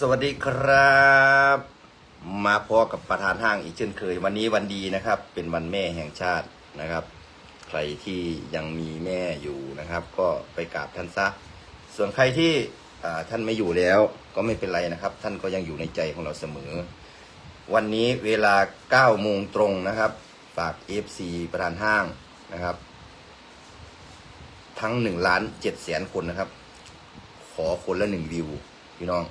สวัสดีครับ มาพอกับประธานห้างอีกเช่นเคย วันนี้วันดีนะครับ เป็นวันแม่แห่งชาตินะครับ ใครที่ยังมีแม่อยู่นะครับ ก็ไปกราบท่านซะส่วนใครที่ท่านไม่อยู่แล้วก็ไม่เป็นไรนะครับ ท่านก็ยังอยู่ในใจของเราเสมอ วันนี้เวลา9โมงตรงนะครับ ฝาก FC ประธานห้างนะครับ ทั้ง1ล้าน7แสนคนนะครับ ขอคนละหนึ่งวิวพี่น้อง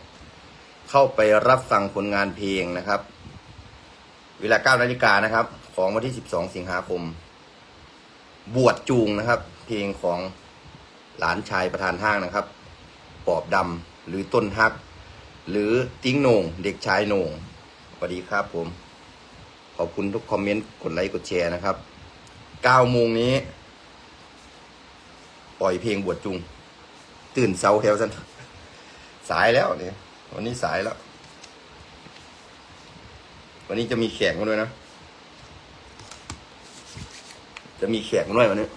เข้าไปรับฟังผลงานเพลงนะครับ เวลา9นาฬิกานะครับ ของวันที่ 12 สิงหาคม บวชจูงนะครับ เพลงของหลานชายประธานห้างนะครับปอบดำหรือต้นฮัก หรือติ้งโหน่งเด็กชายโหน่งสวัสดีครับผม ขอบคุณทุกคอมเมนต์กดไลค์กดแชร์นะครับ9โมงนี้ ปล่อยเพลงบวชจุง ตื่นเสาแถวสันสายแล้วเนี่ย วันนี้สายแล้ว วันนี้จะมีแขกมาด้วยนะ จะมีแขกมาด้วยวันนี้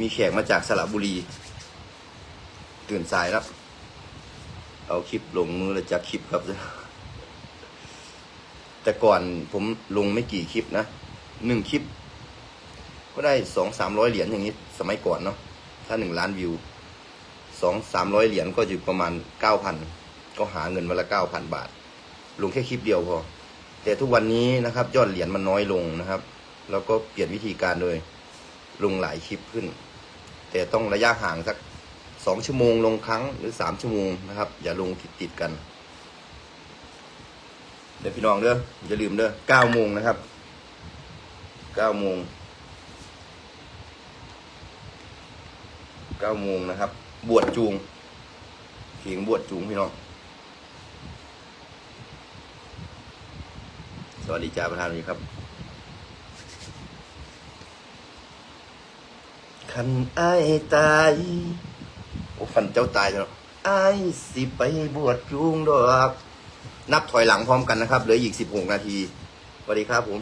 มีแขกมาจากสระบุรี ตื่นสายแล้ว เอาคลิปลงมือเลยจากคลิปครับ แต่ก่อนผมลงไม่กี่คลิปนะ หนึ่งคลิป ก็ได้สองสามร้อยเหรียญอย่างนี้ สมัยก่อนเนาะ ถ้าหนึ่งล้านวิว สองสามร้อยเหรียญก็อยู่ประมาณเก้าพันก็หาเงินวันละเก้าพันบาท ลงแค่คลิปเดียวพอ แต่ทุกวันนี้นะครับ ยอดเหรียญมันน้อยลงนะครับ แล้วก็เปลี่ยนวิธีการโดยลงหลายคลิปขึ้น แต่ต้องระยะห่างสักสองชั่วโมงลงครั้งหรือสามชั่วโมงนะครับ อย่าลงติดติดกันเดี๋ยวพี่น้องเด้ออย่าลืมเด้อเก้าโมงนะครับเก้าโมงเก้าโมงนะครับ บวชจูงเพียงบวชจูงพี่น้อง สวัสดีจ้าประธานนี้ครับ คันไอ้ตายโอ้คันเจ้าตายแล้วไอ้สิไปบวชจูงดอกนับถอยหลังพร้อมกันนะครับ เหลืออีกสิบหกนาที สวัสดีครับผม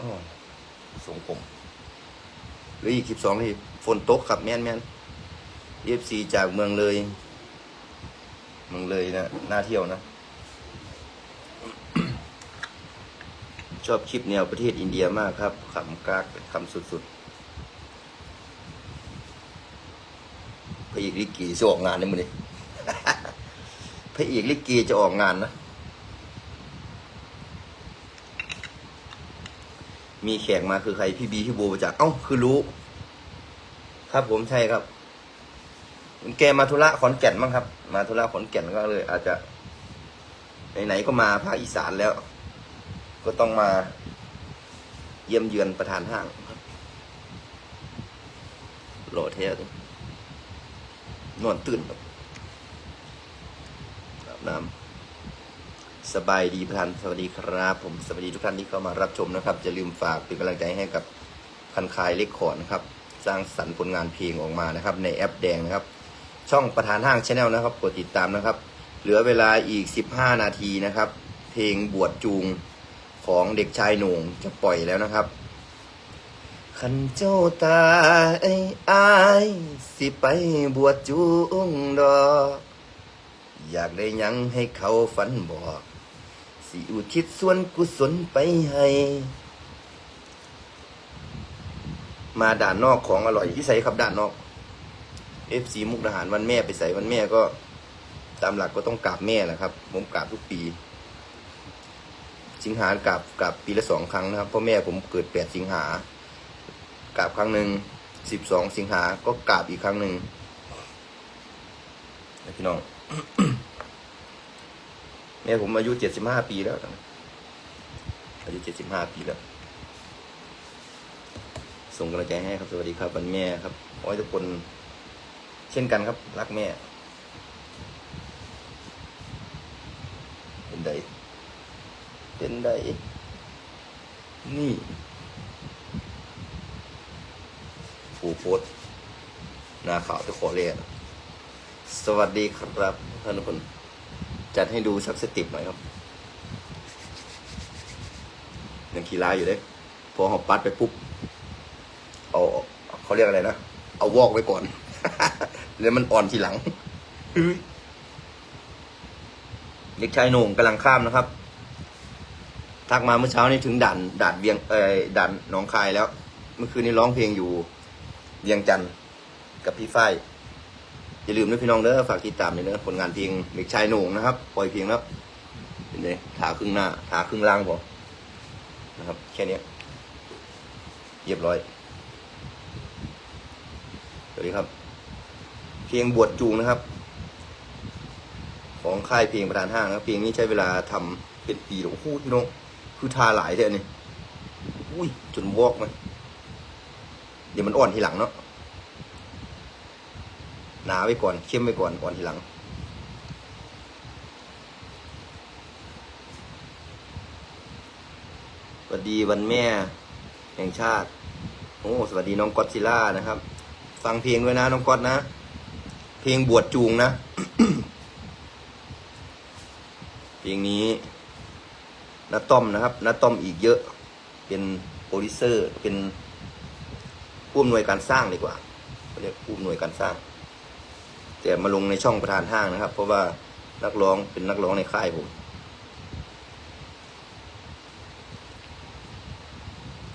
อ้อส่งผมเหลืออีกสิบสองนาที ฝนตกครับแม่นแม่นเอฟซีจากเมืองเลย เมืองเลยนะน่าเที่ยวนะ ชอบคลิปแนวประเทศอินเดียมากครับขำกากขำสุดๆพระเอกลิกีจะออกงานในมือนี้พระเอกลิเกจะออกงานนะมีแขกมาคือใครพี่บีพี่โบมาจากเอ้าคือรู้ ครับผมใช่ครับแกมาธุระขอนแก่นมั้งครับ มาธุระขอนแก่นก็เลย อาจจะไหนๆก็มาภาคอีสานแล้ว ก็ต้องมาเยี่ยมเยือนประธานห้างครับโหลเท่ตัวนอนตื่นครับอาบน้ำสบายดีประธานสวัสดีครับ ผมสวัสดีทุกท่านที่เข้ามารับชมนะครับอย่าลืมฝากเป็นกำลังใจให้กับพันคายเล็กขอนครับ สร้างสรรค์ผลงานเพลงออกมานะครับ ในแอปแดงนะครับ ช่องประธานห้างชาแนลนะครับกดติดตามนะครับ เหลือเวลาอีก 15 นาทีนะครับ เพลงบวชจูงของเด็กชายหน่งจะปล่อยแล้วนะครับขันเจ้าตายอายสิไปบวชจูงดอกอยากได้ยังให้เขาฝันบอก สิอุทิศส่วนกุศลไปให้ มาด่านนอกของอร่อยที่ใส่ครับด่านนอก FC มุกดาหารวันแม่ไปใส่วันแม่ก็ ตามหลักก็ต้องกราบแม่นะครับผมกราบทุกปี สิงหากราบกราบปีละสองครั้งนะครับเพราะแม่ผมเกิดแปดสิงหากราบครั้งหนึ่งสิบสองสิงหาก็กราบอีกครั้งหนึ่งนะพี่น้องแม่ผมอายุเจ็ดสิบห้าปีแล้วอายุเจ็ดสิบห้าปีแล้ว ส่งกำลังใจให้ครับ สวัสดีครับวันแม่ครับขอให้ทุกคน เช่นกันครับ รักแม่ เป็นไดเป็นไดนี่ผูโพสหน้าขาวจะขอเรียนสวัสดีครับท่านทุกคน จัดให้ดูสักสเติปหน่อยครับยังขี่ลาอยู่เลยพอหอบปัดไปปุ๊บ เขาเรียกอะไรนะ เอาวอกไว้ก่อน แล้วมันอ่อนทีหลังเด็กชายโหน่งกำลังข้ามนะครับ ทักมาเมื่อเช้านี้ถึงด่านด่านเวียงเอ่อด่านหนองคายแล้ว เมื่อคืนนี้ร้องเพลงอยู่เวียงจันทร์กับพี่ฝ้ายอย่าลืมนะพี่น้องเด้อฝากติดตามเลยเด้อผลงานเพลงเด็กชายโหน่งนะครับ ปล่อยเพลงแล้วเป็นไงถาครึ่งหน้าถาครึ่งล่างพอนะครับ แค่นี้เรียบร้อย สวัสดีครับ เพลงบวชจูงนะครับ ของค่ายเพลงประธานห้างนะครับเพลงนี้ใช้เวลาทำเป็นปีโอ้โหพี่น้องคือทาหลายเท่านี่อุ้ยจนวอกมันเดี๋ยวมันอ่อนทีหลังเนาะหนาไว้ก่อนเข้มไว้ก่อนอ่อนทีหลังสวัสดีวันแม่แห่งชาติ โอ้ สวัสดีน้องกอดซิล่านะครับ ฟังเพลงด้วยนะน้องก๊อดนะ เพลงบวชจูงนะ เพลงนี้นาต้อมนะครับนาต้อมอีกเยอะ เป็นโปรดิวเซอร์ เป็นผู้อำนวยการสร้างดีกว่าเรียกผู้อำนวยการสร้าง แต่มาลงในช่องประธานห้างนะครับ เพราะว่านักร้องเป็นนักร้องในค่ายผม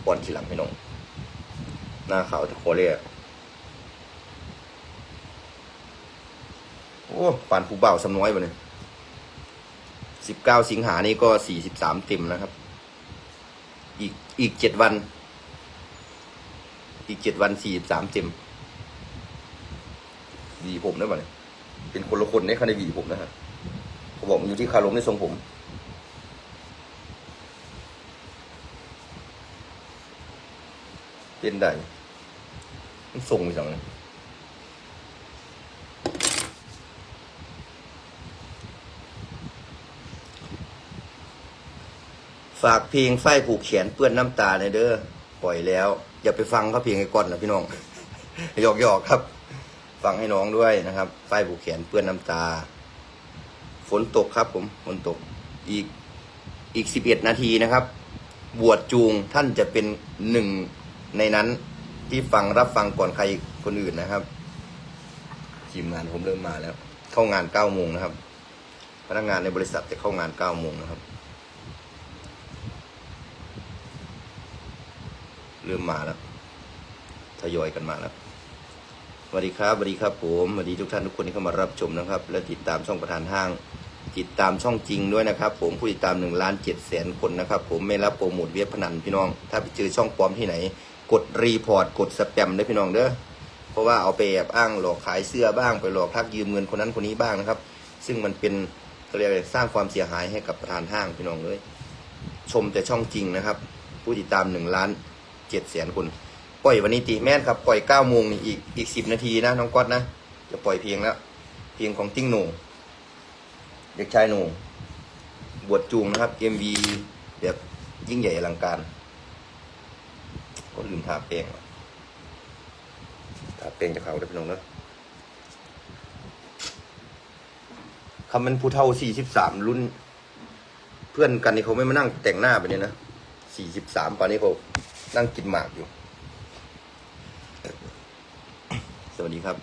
ก่อนทีหลังพี่น้องหน้าขาวจะโคเรีย อ้ปานผู้เบาสำน้อยบ่เนี่ยสิบเก้าสิงหานี่ก็สี่สิบสามเต็มนะครับ อีกอีกเจ็ดวัน อีกเจ็ดวันสี่สิบสามเต็มหวีผมได้ป่ะเนี่ยเป็นคนละคนในคันในหวีผมนะฮะเขาบอกมันอยู่ที่คารมในทรงผมเป็นได้มันทรงไปจังเลย ฝากเพลงไฟผูกแขนเปื้อนน้ำตาในเด้อปล่อยแล้ว อย่าไปฟังเขาเพลงไอ้ก้อนนะพี่น้องหยอกหยอกครับ ฟังให้น้องด้วยนะครับ ไฟผูกแขนเปื้อนน้ำตา ฝนตกครับ ผมฝนตกอีกอีกสิบเอ็ดนาทีนะครับ บวชจูงท่านจะเป็นหนึ่งในนั้นที่ฟังรับฟังก่อนใครคนอื่นนะครับทีมงานผมเริ่มมาแล้ว เข้างานเก้าโมงนะครับ พนักงานในบริษัทจะเข้างานเก้าโมงนะครับ เริ่มมาแล้วทยอยกันมาแล้วสวัสดีครับสวัสดีครับผมสวัสดีทุกท่านทุกคนที่เข้ามารับชมนะครับ และติดตามช่องประธานห้าง ติดตามช่องจริงด้วยนะครับ ผมผู้ติดตามหนึ่งล้านเจ็ดแสนคนนะครับ ผมไม่รับโปรโมทเว็บพนันพี่น้อง ถ้าไปเจอช่องปลอมที่ไหน กดรีพอร์ตกดสแปมได้พี่น้องเด้อเพราะว่าเอาไปแอบอ้างหลอกขายเสื้อบ้างไปหลอกทักยืมเงินคนนั้นคนนี้บ้างนะครับ ซึ่งมันเป็นเขาเรียกสร้างความเสียหายให้กับประธานห้างพี่น้องเลยชมแต่ช่องจริงนะครับ ผู้ติดตามหนึ่งล้าน เจ็ดแสนคน ปล่อยวันนี้ตีแม่นครับ ปล่อยเก้าโมงนี่อีกอีกสิบนาทีนะน้องก๊อตนะ จะปล่อยเพลงแล้ว เพลงของติ้งหนงเด็กชายหนงบวชจูงนะครับ MV แบบยิ่งใหญ่อลังการ ก็ลืมทาแป้งทาแป้งจะเขาได้พี่น้องเนะคำมันผู้เท่าสี่สิบสามรุ่น เพื่อนกันนี่เขาไม่มานั่งแต่งหน้าไปเนี่ยนะสี่สิบสามป่านนี้เขา นั่งกินหมากอยู่ สวัสดีครับ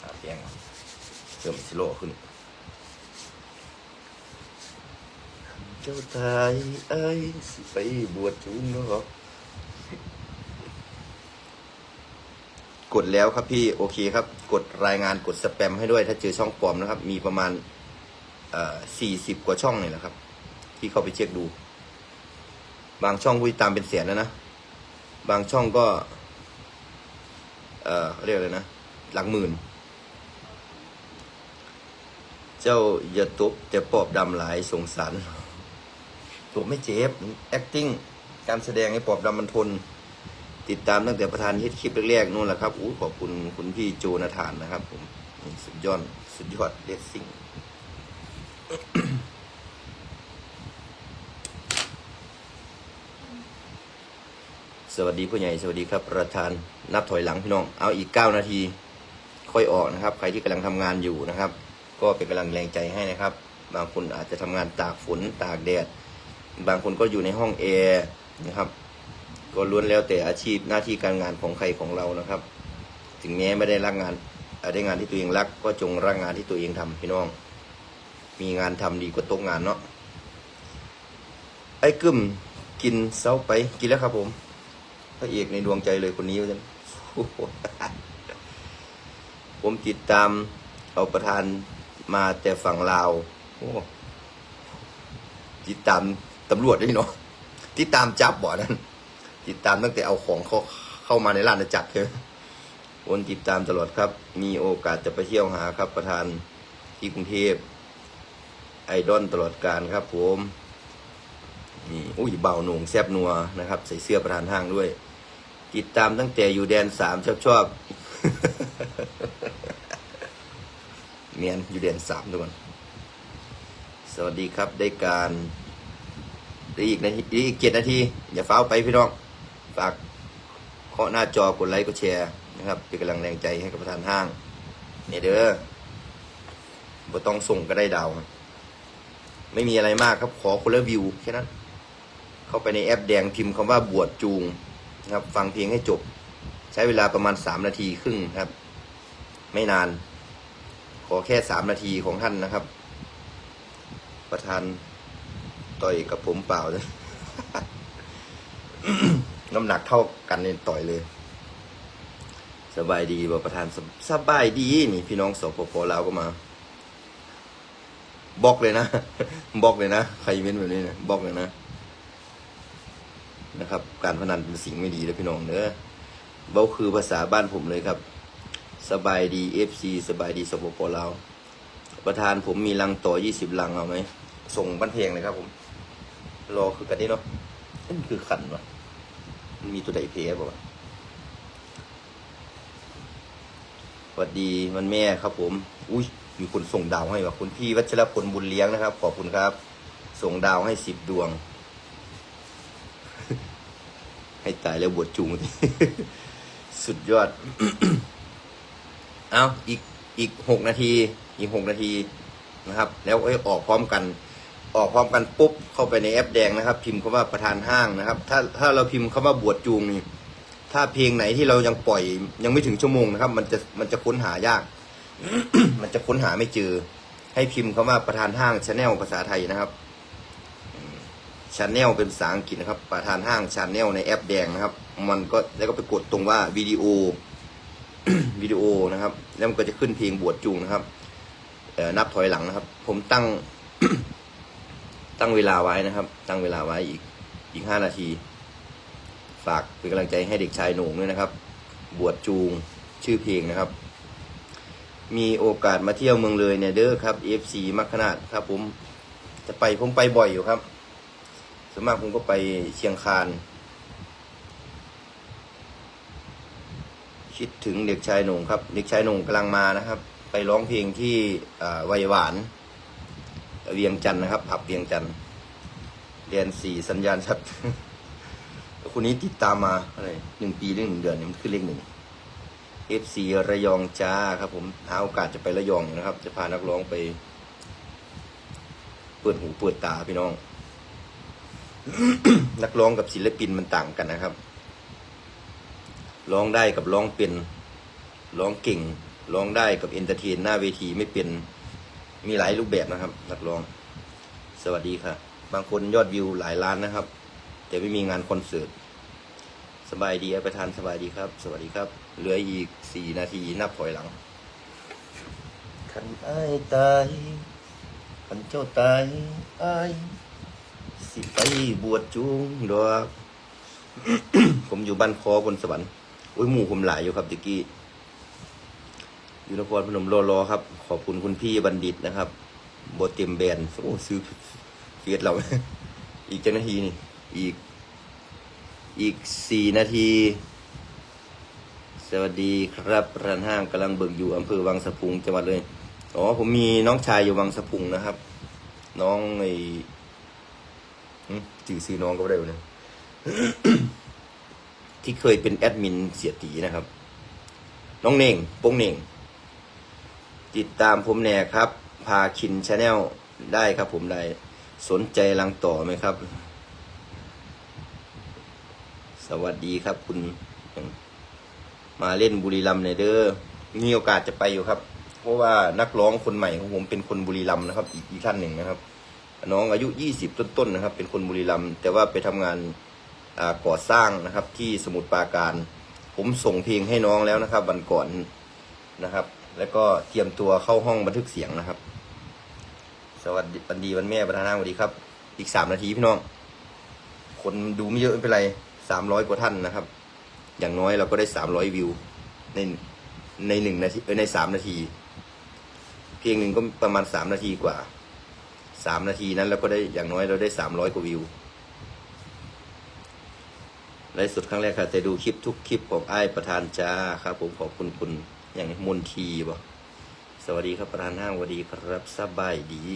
ทาแป้งเริ่มสิโลขึ้น เจ้าตายเอ้ยสิไปบวชจูงเนาะกดแล้วครับพี่โอเคครับ กดรายงานกดสแปมให้ด้วย ถ้าเจอช่องปลอมนะครับ มีประมาณเอ่อสี่สิบกว่าช่องเนี่ยแหละครับ ที่เข้าไปเช็คดู บางช่องผู้ติดตามเป็นแสนแล้วนะ บางช่องก็ เออเรียกอะไรนะ หลักหมื่น เจ้าอย่าตบแต่ปอบดำหลายสงสารตัวไม่เจ็บ acting การแสดงให้ปอบดำมันทน ติดตามตั้งแต่ประธานฮิตคลิปแรกๆนู่นแหละครับอู้ขอบคุณคุณพี่โจนาธานนะครับผม สุดยอด สุดยอดเลสซิ่ง สวัสดีผู้ใหญ่สวัสดีครับประธานนับถอยหลังพี่น้องเอาอีกเก้านาที ค่อยออกนะครับ ใครที่กำลังทำงานอยู่นะครับ ก็เป็นกำลังแรงใจให้นะครับ บางคนอาจจะทำงานตากฝนตากแดด บางคนก็อยู่ในห้องแอร์นะครับ ก็ล้วนแล้วแต่อาชีพหน้าที่การงานของใครของเรานะครับ ถึงแม้ไม่ได้รักงานอ่อได้งานที่ตัวเองรัก ก็จงรักงานที่ตัวเองทำพี่น้อง มีงานทำดีกว่าตกงานเนาะไอ้กึ่มกินเซาไปกินแล้วครับผม พระเอกในดวงใจเลยคนนี้ว่าจังโอ้โหผมติดตามเอาประธานมาแต่ฝั่งลาวติดตามตำรวจด้วยเนาะติดตามจับบ่อนั้นติดตามตั้งแต่เอาของเขาเข้ามาในร้านาจักรเลยคนติดตามตลอดครับ มีโอกาสจะไปเที่ยวหาครับ ประธานที่กรุงเทพไอดอลตลอดการครับผมนี่อุ้ยเบาหนุ่งแซบนัวนะครับ ใส่เสื้อประธานห้างด้วย ติดตามตั้งแต่อยู่แดนสามชอบชอบเมียนอยู่แดนสามทุกคนสวัสดีครับได้การได้อีกนาทีอีกเจ็ดนาที อย่าฟ้าวไปพี่น้องฝากเคาะหน้าจอกดไลค์กดแชร์นะครับเป็นกำลังแรงใจให้กับประธานห้างเนี่ยเด้อบ่ต้องส่งก็ได้ดาว ไม่มีอะไรมากครับขอคนละวิวแค่นั้น เข้าไปในแอปแดงพิมพ์คำว่าบวชจูง นะครับ ฟังเพลงให้จบ ใช้เวลาประมาณสามนาทีครึ่งครับ ไม่นาน ขอแค่สามนาทีของท่านนะครับ ประธานต่อยกับผมเปล่าเลยน้ำหนักเท่ากันเนี่ยต่อยเลย สบายดีบ่ประธานสบสบายดีนี่พี่น้องสปปลาวก็มาบล็อกเลยนะบล็อกเลยนะ ใครเม้นแบบนี้นะบล็อกเลยนะ นะครับ การพนันเป็นสิ่งไม่ดีเลยพี่น้องเนอะเบ้าคือภาษาบ้านผมเลยครับ สบายดีเอฟซีสบายดีสปปลาวประธานผมมีลังต่อยี่สิบลังเอาไหม ส่งบ้านเพลงเลยครับผม รอคือกันนี่เนาะนี่คือขันวะมันมีตัวใดเพย์ป่าวะสวัสดีมันแม่ครับผม อุ้ยมีคนส่งดาวให้ว่ะคุณพี่วัชรพลบุญเลี้ยงนะครับ ขอบคุณครับ ส่งดาวให้สิบดวง ให้ตายแล้วบวชจูง สุดยอด เอาอีกอีกหกนาที อีกหกนาทีนะครับ แล้วก็ออกพร้อมกัน ออกพร้อมกันปุ๊บเข้าไปในแอปแดงนะครับ พิมพ์คำว่าประธานห้างนะครับ ถ้าถ้าเราพิมพ์คำว่าบวชจูงนี่ถ้าเพลงไหนที่เรายังปล่อยยังไม่ถึงชั่วโมงนะครับ มันจะมันจะค้นหายาก มันจะค้นหาไม่เจอ ให้พิมพ์คำว่าประธานห้างชาแนลภาษาไทยนะครับ ชาแนลเป็นภาษาอังกฤษนะครับ ประธานห้างชาแนลในแอปแดงนะครับ มันก็แล้วก็ไปกดตรงว่าวิดีโอวิดีโอนะครับ แล้วมันก็จะขึ้นเพลงบวชจูงนะครับนับถอยหลังนะครับ ผมตั้ง ตั้งเวลาไว้นะครับ ตั้งเวลาไว้อีกอีกห้านาที ฝากเป็นกำลังใจให้เด็กชายหน่งด้วยนะครับ บวชจูงชื่อเพลงนะครับ มีโอกาสมาเที่ยวเมืองเลยเนี่ยเด้อครับ FC มักขนาดครับ ผมจะไปผมไปบ่อยอยู่ครับ วนมากผมก็ไปเชียงคาน คิดถึงเด็กชายหน่งครับ เด็กชายหน่งกำลังมานะครับ ไปร้องเพลงที่วัยหวาน เวียงจันทร์นะครับ ผับเวียงจันทร์เรียนสี่สัญญาณชัดคนนี้ติดตามมาอะไรหนึ่งปีหรือหนึ่งเดือนเนี่ยมันขึ้นเลขหนึ่ง FC ระยองจ้าครับ ผมหาโอกาสจะไประยองนะครับ จะพานักร้องไป เปิดหูเปิดตาพี่น้อง นักร้องกับศิลปินมันต่างกันนะครับ ร้องได้กับร้องเป็น ร้องเก่ง ร้องได้กับเอนเตอร์เทนหน้าเวทีไม่เป็น มีหลายรูปแบบนะครับ นักร้อง สวัสดีค่ะ บางคนยอดวิวหลายล้านนะครับ แต่ไม่มีงานคอนเสิร์ต สบายดีประธานสบายดีครับ สวัสดีครับ เหลืออีกสี่นาทีนับถอยหลัง ขันไอ้ตายขันเจ้าตายไอ้ สิไปบวชจูงดอกผมอยู่บ้านคอบนสวรรค์โอ้ยหมู่ผมหลายอยู่ครับตะกี้อยู่นครพนมรอรอครับ ขอบคุณคุณพี่บัณฑิตนะครับบทเต็มแบนโอ้ซื้อเฟียสเรา อีกเจ้าหน้าทีนี่ อีก อีกสี่นาที สวัสดีครับร้านห้างกำลังเบิกอยู่อำเภอวังสะพุงจังหวัดเลย อ๋อ ผมมีน้องชายอยู่วังสะพุงนะครับ น้องไอ จื่อซื้อน้องก็ได้เลย ที่เคยเป็นแอดมินเสียตีนะครับ น้องเน่งโป้งเน่ง ติดตามผมแน่ครับ พาคินชาแนลได้ครับผมได้ สนใจรังต่อไหมครับ สวัสดีครับคุณ มาเล่นบุรีรัมย์ในเด้อมีโอกาสจะไปอยู่ครับ เพราะว่านักร้องคนใหม่ของผมเป็นคนบุรีรัมย์นะครับ อีกท่านหนึ่งนะครับ น้องอายุยี่สิบต้นๆนะครับ เป็นคนบุรีรัมย์แต่ว่าไปทำงานก่อสร้างนะครับที่สมุทรปราการ ผมส่งเพลงให้น้องแล้วนะครับ วันก่อนนะครับ แล้วก็เตรียมตัวเข้าห้องบันทึกเสียงนะครับ สวัสดีวันดีวันแม่ประธานาสวัสดีครับ อีกสามนาทีพี่น้อง คนดูไม่เยอะไม่เป็นไรสามร้อยกว่าท่านนะครับ อย่างน้อยเราก็ได้สามร้อยวิวในในหนึ่งนาทีในสามนาที เพลงหนึ่งก็ประมาณสามนาทีกว่า สามนาทีนั้นเราก็ได้อย่างน้อยเราได้สามร้อยกว่าวิวไลฟ์สดครั้งแรกค่ะแต่ดูคลิปทุกคลิปของไอ้ประธานจ้าครับ ผมขอบคุณคุณอย่างมนทีบ่สวัสดีครับประธานห้างสวัสดีครับสบายดี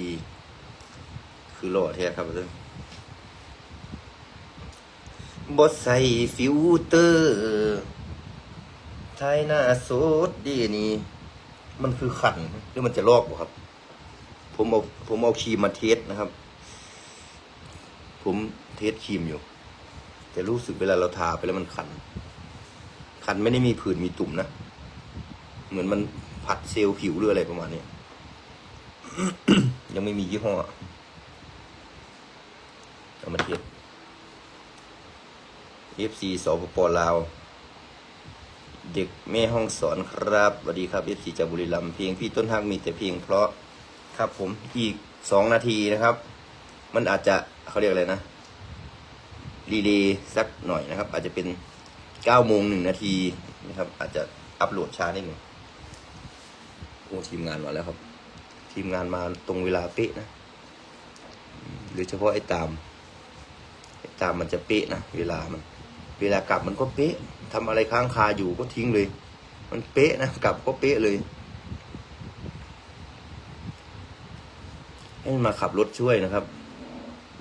คือหล่อแท้ครับเพื่อนบดใส่ฟิลเตอร์ไทยหน้าสดดีนี่ มันคือขันหรือมันจะลอกบ่ครับ ผมเอาผมเอาครีมมาเทสนะครับ ผมเทสครีมอยู่ แต่รู้สึกเวลาเราทาไปแล้วมันขันขันไม่ได้มีผื่นมีตุ่มนะ เหมือนมันผัดเซลล์ผิวหรืออะไรประมาณนี้ ยังไม่มียี่ห้อเอามาเทส FC สปปลาว เด็กแม่ห้องสอนครับสวัสดีครับ FC จากบุรีรัมย์เพลงพี่ต้นฮักมีแต่เพลงเพราะ ครับผมอีกสองนาทีนะครับ มันอาจจะเขาเรียกอะไรนะรีเลย์สักหน่อยนะครับ อาจจะเป็นเก้าโมงหนึ่งนาทีนะครับ อาจจะอัปโหลดช้านิดหนึ่งโอ้ทีมงานมาแล้วครับ ทีมงานมาตรงเวลาเป๊ะนะ หรือเฉพาะไอ้ตามไอ้ตามมันจะเป๊ะนะเวลามัน เวลากลับมันก็เป๊ะทำอะไรค้างคาอยู่ก็ทิ้งเลย มันเป๊ะนะกลับก็เป๊ะเลย ให้มันมาขับรถช่วยนะครับ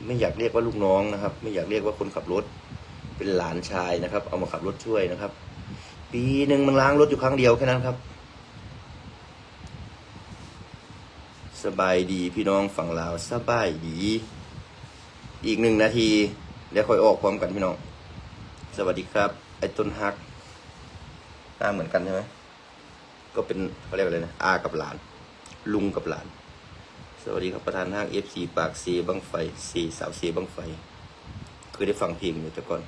ไม่อยากเรียกว่าลูกน้องนะครับ ไม่อยากเรียกว่าคนขับรถ เป็นหลานชายนะครับ เอามาขับรถช่วยนะครับ ปีหนึ่งมันล้างรถอยู่ครั้งเดียวแค่นั้นครับ สบายดีพี่น้องฝั่งลาวสบายดี อีกหนึ่งนาทีแล้วค่อยออกพร้อมกันพี่น้อง สวัสดีครับ ไอ้ต้นฮักหน้าเหมือนกันใช่ไหมก็เป็นเขาเรียกอะไรนะอากับหลาน ลุงกับหลาน สวัสดีครับประธานห้างเอฟซีปากเซบังไฟเซสาวเซบังไฟเคยได้ฟังเพลงอยู่แต่ก่อน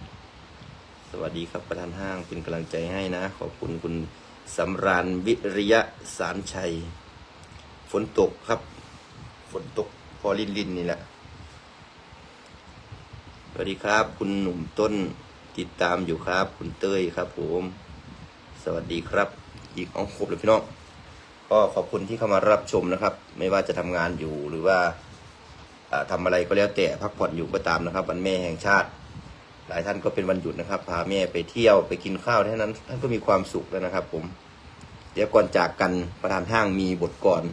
สวัสดีครับประธานห้างเป็นกำลังใจให้นะ ขอบคุณคุณสำราญวิริยะสารชัย ฝนตกครับ ฝนตกพอลินลินนี่แหละ สวัสดีครับ คุณหนุ่มต้นติดตามอยู่ครับ คุณเต้ยครับผม สวัสดีครับ อีกอ๋อครบเลยพี่น้อง ก็ขอบคุณที่เข้ามารับชมนะครับ ไม่ว่าจะทำงานอยู่หรือว่าทำาอะไรก็แล้วแต่พักผ่อนอยู่ก็ตามนะครับ วันแม่แห่งชาติ หลายท่านก็เป็นวันหยุดนะครับ พาแม่ไปเที่ยวไปกินข้าวเท่านั้นท่านก็มีความสุขแล้วนะครับ ผม เดี๋ยวก่อนจากกันประธานห้างมีบทก่อน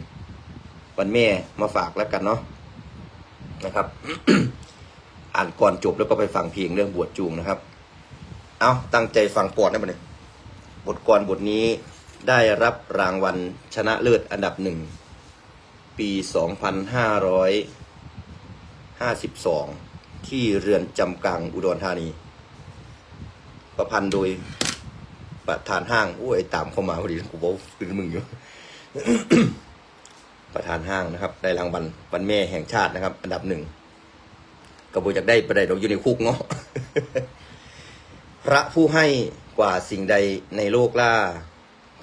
วันแม่มาฝากแล้วกันเนาะนะครับ อ่านก่อนจบแล้วก็ไปฟังเพลงเรื่องบวชจูงนะครับ เอาตั้งใจฟังปอดได้ไหมเนี่ยบทกรบทนี้ ได้รับรางวัลชนะเลิศอันดับหนึ่ง ปี 2552 ที่เรือนจำกลางอุดรธานี ประพันธ์โดยประธานห้างโอ้ยตามเข้ามาพอดีกูบอกคือมึงอยู่ ประธานห้างนะครับ ได้รางวัลวันแม่แห่งชาตินะครับ อันดับหนึ่งกระบอยากได้ประเดี๋ยวอยู่ในคุกเนาะพระผู้ให้กว่าสิ่งใดในโลกล่า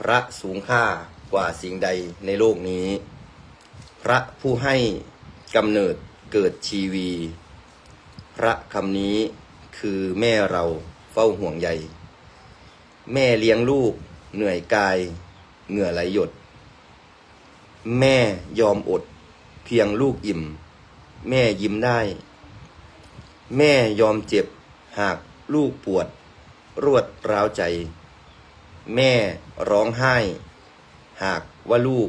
พระสูงค่ากว่าสิ่งใดในโลกนี้ พระผู้ให้กำเนิดเกิดชีวี พระคำนี้คือแม่เราเฝ้าห่วงใย แม่เลี้ยงลูกเหนื่อยกายเหงื่อไหลหยด แม่ยอมอดเพียงลูกอิ่ม แม่ยิ้มได้ แม่ยอมเจ็บหากลูกปวด รวดร้าวใจ แม่ร้องไห้ หากว่าลูก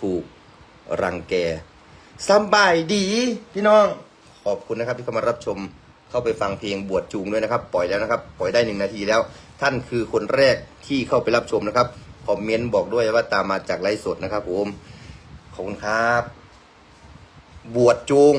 ถูกรังแกสบายดีพี่น้อง ขอบคุณนะครับที่เข้ามารับชมเข้าไปฟังเพลงบวชจูงด้วยนะครับ ปล่อยแล้วนะครับ ปล่อยได้หนึ่งนาทีแล้ว ท่านคือคนแรกที่เข้าไปรับชมนะครับคอมเมนต์บอกด้วยว่าตามมาจากไลฟ์สดนะครับผมขอบคุณครับ บวชจูง